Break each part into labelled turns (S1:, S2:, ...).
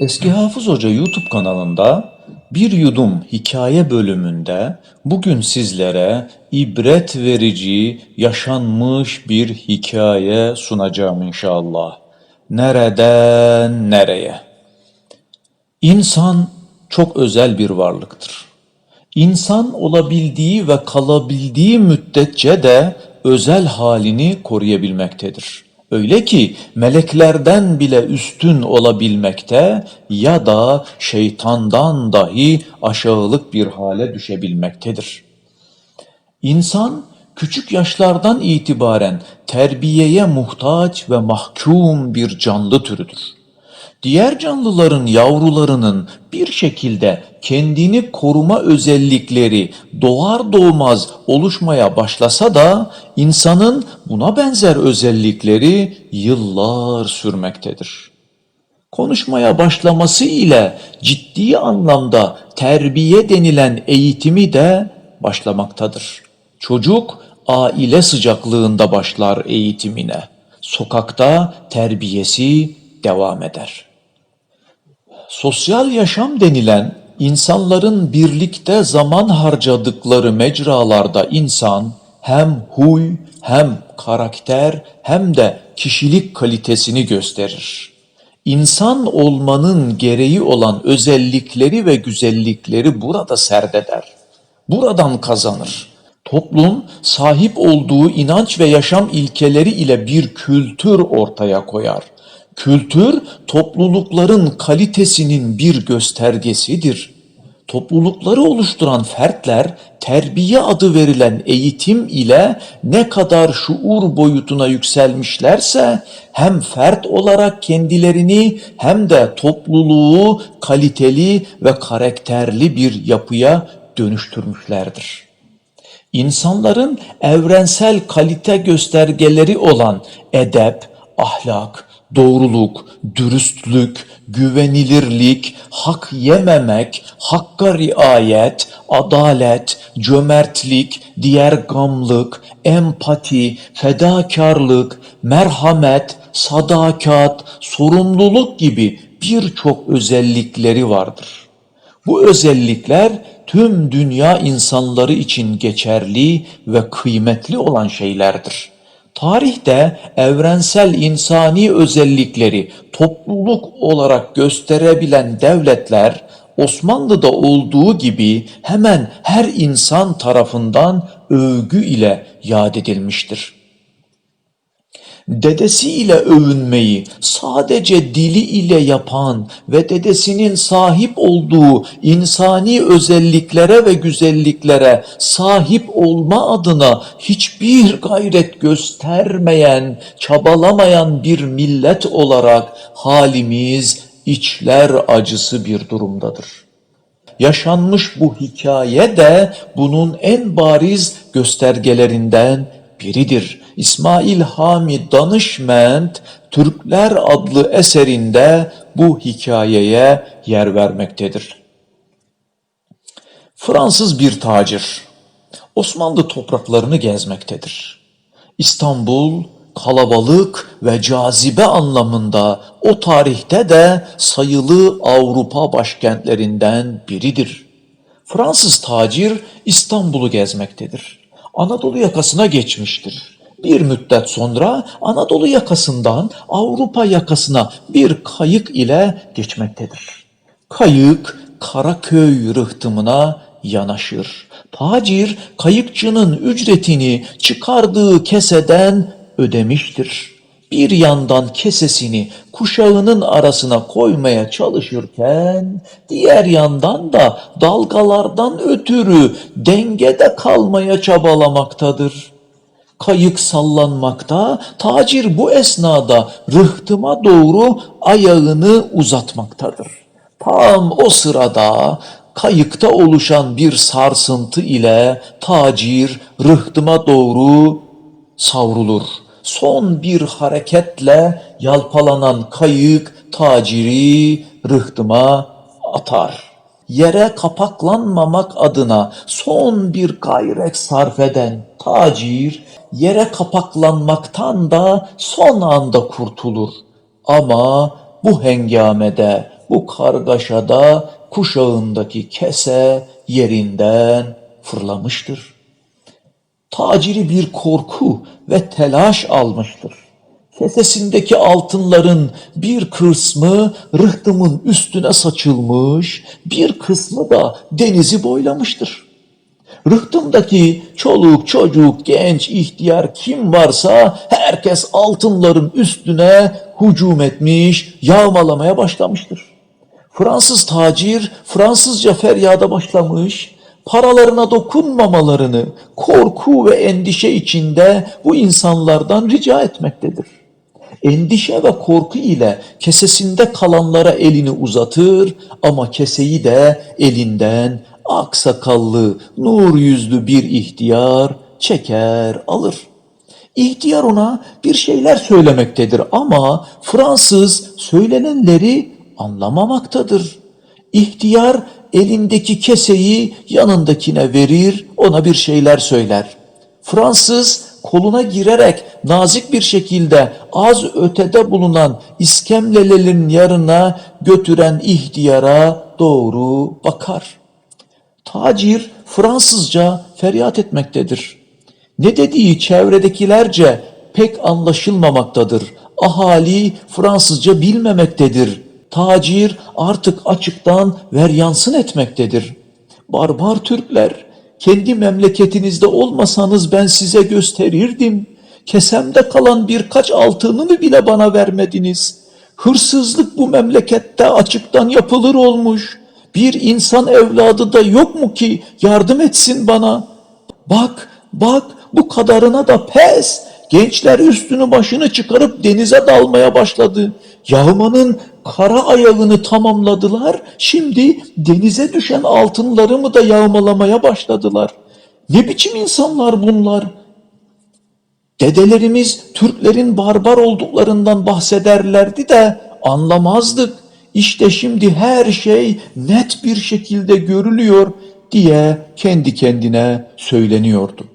S1: Eski Hafız Hoca YouTube kanalında bir yudum hikaye bölümünde bugün sizlere ibret verici, yaşanmış bir hikaye sunacağım inşallah. Nereden nereye? İnsan çok özel bir varlıktır. İnsan olabildiği ve kalabildiği müddetçe de özel halini koruyabilmektedir. Öyle ki meleklerden bile üstün olabilmekte ya da şeytandan dahi aşağılık bir hale düşebilmektedir. İnsan küçük yaşlardan itibaren terbiyeye muhtaç ve mahkum bir canlı türüdür. Diğer canlıların yavrularının bir şekilde kendini koruma özellikleri doğar doğmaz oluşmaya başlasa da insanın buna benzer özellikleri yıllar sürmektedir. Konuşmaya başlaması ile ciddi anlamda terbiye denilen eğitimi de başlamaktadır. Çocuk aile sıcaklığında başlar eğitimine. Sokakta terbiyesi devam eder. Sosyal yaşam denilen insanların birlikte zaman harcadıkları mecralarda insan hem huy hem karakter hem de kişilik kalitesini gösterir. İnsan olmanın gereği olan özellikleri ve güzellikleri burada serdeder. Buradan kazanır. Toplum sahip olduğu inanç ve yaşam ilkeleri ile bir kültür ortaya koyar. Kültür toplulukların kalitesinin bir göstergesidir. Toplulukları oluşturan fertler terbiye adı verilen eğitim ile ne kadar şuur boyutuna yükselmişlerse hem fert olarak kendilerini hem de topluluğu kaliteli ve karakterli bir yapıya dönüştürmüşlerdir. İnsanların evrensel kalite göstergeleri olan edep, ahlak, doğruluk, dürüstlük, güvenilirlik, hak yememek, hakka riayet, adalet, cömertlik, diğergamlık, empati, fedakarlık, merhamet, sadakat, sorumluluk gibi birçok özellikleri vardır. Bu özellikler tüm dünya insanları için geçerli ve kıymetli olan şeylerdir. Tarihte evrensel insani özellikleri topluluk olarak gösterebilen devletler Osmanlı'da olduğu gibi hemen her insan tarafından övgü ile yad edilmiştir dedesiyle övünmeyi sadece dili ile yapan ve dedesinin sahip olduğu insani özelliklere ve güzelliklere sahip olma adına hiçbir gayret göstermeyen, çabalamayan bir millet olarak halimiz içler acısı bir durumdadır. Yaşanmış bu hikaye de bunun en bariz göstergelerinden biridir. İsmail Hami Danışment Türkler adlı eserinde bu hikayeye yer vermektedir. Fransız bir tacir Osmanlı topraklarını gezmektedir. İstanbul kalabalık ve cazibe anlamında o tarihte de sayılı Avrupa başkentlerinden biridir. Fransız tacir İstanbul'u gezmektedir. Anadolu yakasına geçmiştir. Bir müddet sonra Anadolu yakasından Avrupa yakasına bir kayık ile geçmektedir. Kayık Karaköy rıhtımına yanaşır. Tacir kayıkçının ücretini çıkardığı keseden ödemiştir. Bir yandan kesesini kuşağının arasına koymaya çalışırken diğer yandan da dalgalardan ötürü dengede kalmaya çabalamaktadır. Kayık sallanmakta, tacir bu esnada rıhtıma doğru ayağını uzatmaktadır. Tam o sırada kayıkta oluşan bir sarsıntı ile tacir rıhtıma doğru savrulur. Son bir hareketle yalpalanan kayık taciri rıhtıma atar. Yere kapaklanmamak adına son bir gayret sarf eden tacir yere kapaklanmaktan da son anda kurtulur. Ama bu hengamede bu kargaşada kuşağındaki kese yerinden fırlamıştır. Taciri bir korku ve telaş almıştır. Kesesindeki altınların bir kısmı rıhtımın üstüne saçılmış, bir kısmı da denizi boylamıştır. Rıhtımdaki çoluk, çocuk, genç, ihtiyar kim varsa herkes altınların üstüne hücum etmiş, yağmalamaya başlamıştır. Fransız tacir Fransızca feryada başlamış, paralarına dokunmamalarını korku ve endişe içinde bu insanlardan rica etmektedir. Endişe ve korku ile kesesinde kalanlara elini uzatır ama keseyi de elinden aksakallı, nur yüzlü bir ihtiyar çeker alır. İhtiyar ona bir şeyler söylemektedir ama Fransız söylenenleri anlamamaktadır. İhtiyar elindeki keseyi yanındakine verir, ona bir şeyler söyler. Fransız koluna girerek nazik bir şekilde az ötede bulunan iskemlelerin yanına götüren ihtiyara doğru bakar. Tacir Fransızca feryat etmektedir. Ne dediği çevredekilerce pek anlaşılmamaktadır. Ahali Fransızca bilmemektedir. Tacir artık açıktan veryansın etmektedir. Barbar Türkler, kendi memleketinizde olmasanız ben size gösterirdim. Kesemde kalan birkaç altınını bile bana vermediniz. Hırsızlık bu memlekette açıktan yapılır olmuş. Bir insan evladı da yok mu ki yardım etsin bana? Bak, bak bu kadarına da pes. Gençler üstünü başını çıkarıp denize dalmaya başladı. Yağmanın kara ayağını tamamladılar. Şimdi denize düşen altınlarımı da yağmalamaya başladılar. Ne biçim insanlar bunlar? Dedelerimiz Türklerin barbar olduklarından bahsederlerdi de anlamazdık. İşte şimdi her şey net bir şekilde görülüyor diye kendi kendine söyleniyordu.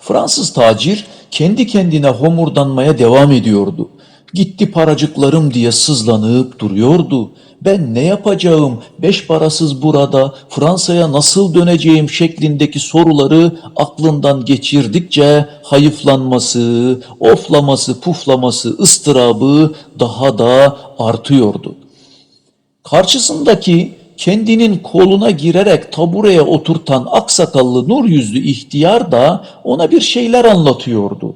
S1: Fransız tacir kendi kendine homurdanmaya devam ediyordu. Gitti paracıklarım diye sızlanıp duruyordu. Ben ne yapacağım, beş parasız burada, Fransa'ya nasıl döneceğim şeklindeki soruları aklından geçirdikçe hayıflanması, oflaması, puflaması, ıstırabı daha da artıyordu. Karşısındaki kendinin koluna girerek tabureye oturtan aksakallı nur yüzlü ihtiyar da ona bir şeyler anlatıyordu.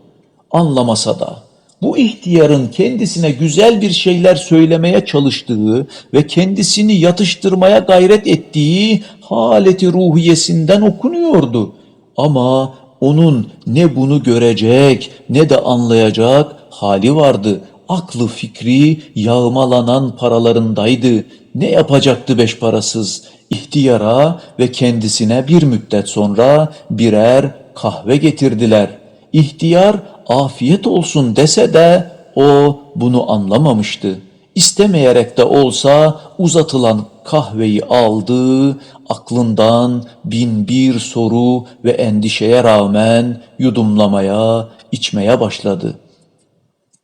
S1: Anlamasa da bu ihtiyarın kendisine güzel bir şeyler söylemeye çalıştığı ve kendisini yatıştırmaya gayret ettiği haleti ruhiyesinden okunuyordu. Ama onun ne bunu görecek ne de anlayacak hali vardı. Aklı fikri yağmalanan paralarındaydı. Ne yapacaktı beş parasız? İhtiyara ve kendisine bir müddet sonra birer kahve getirdiler. İhtiyar afiyet olsun dese de o bunu anlamamıştı. İstemeyerek de olsa uzatılan kahveyi aldı, aklından bin bir soru ve endişeye rağmen yudumlamaya, içmeye başladı.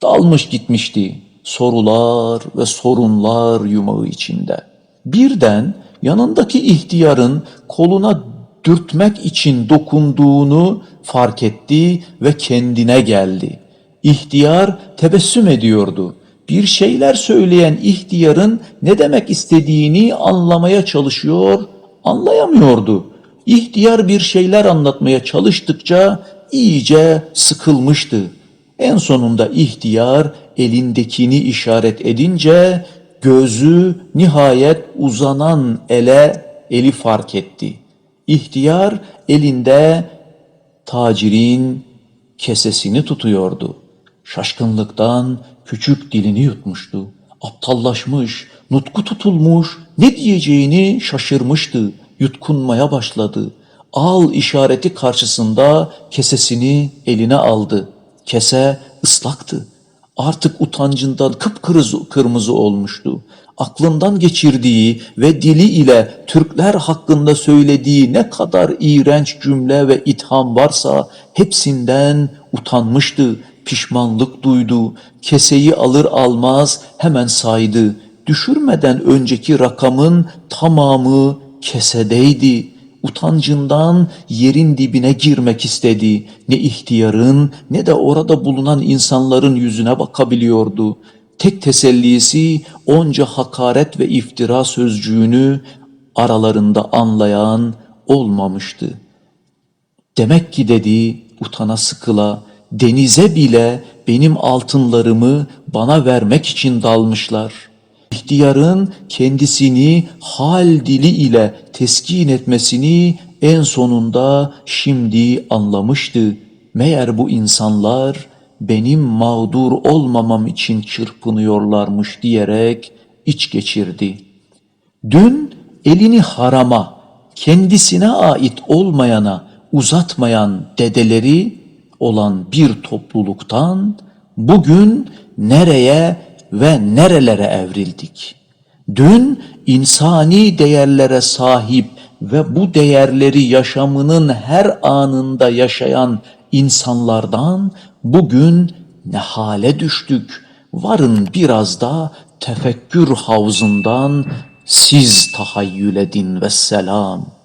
S1: Dalmış gitmişti sorular ve sorunlar yumağı içinde. Birden yanındaki ihtiyarın koluna dürtmek için dokunduğunu fark etti ve kendine geldi. İhtiyar tebessüm ediyordu. Bir şeyler söyleyen ihtiyarın ne demek istediğini anlamaya çalışıyor, anlayamıyordu. İhtiyar bir şeyler anlatmaya çalıştıkça iyice sıkılmıştı. En sonunda ihtiyar elindekini işaret edince gözü nihayet uzanan ele eli fark etti. İhtiyar elinde tacirin kesesini tutuyordu. Şaşkınlıktan küçük dilini yutmuştu. Aptallaşmış, nutku tutulmuş, ne diyeceğini şaşırmıştı. Yutkunmaya başladı. Al işareti karşısında kesesini eline aldı. Kese ıslaktı. Artık utancından kıpkırmızı kırmızı olmuştu. Aklından geçirdiği ve dili ile Türkler hakkında söylediği ne kadar iğrenç cümle ve itham varsa hepsinden utanmıştı, pişmanlık duydu. Keseyi alır almaz hemen saydı. düşürmeden önceki rakamın tamamı kesedeydi. Utancından yerin dibine girmek istedi. Ne ihtiyarın ne de orada bulunan insanların yüzüne bakabiliyordu. Tek tesellisi onca hakaret ve iftira sözcüğünü aralarında anlayan olmamıştı. Demek ki dedi utana sıkıla denize bile benim altınlarımı bana vermek için dalmışlar. İhtiyarın kendisini hal dili ile teskin etmesini en sonunda şimdi anlamıştı. Meğer bu insanlar benim mağdur olmamam için çırpınıyorlarmış diyerek iç geçirdi. Dün elini harama, kendisine ait olmayana uzatmayan dedeleri olan bir topluluktan bugün nereye ve nerelere evrildik? Dün insani değerlere sahip ve bu değerleri yaşamının her anında yaşayan insanlardan bugün ne hale düştük? Varın biraz da tefekkür havzından siz tahayyül edin ve selam.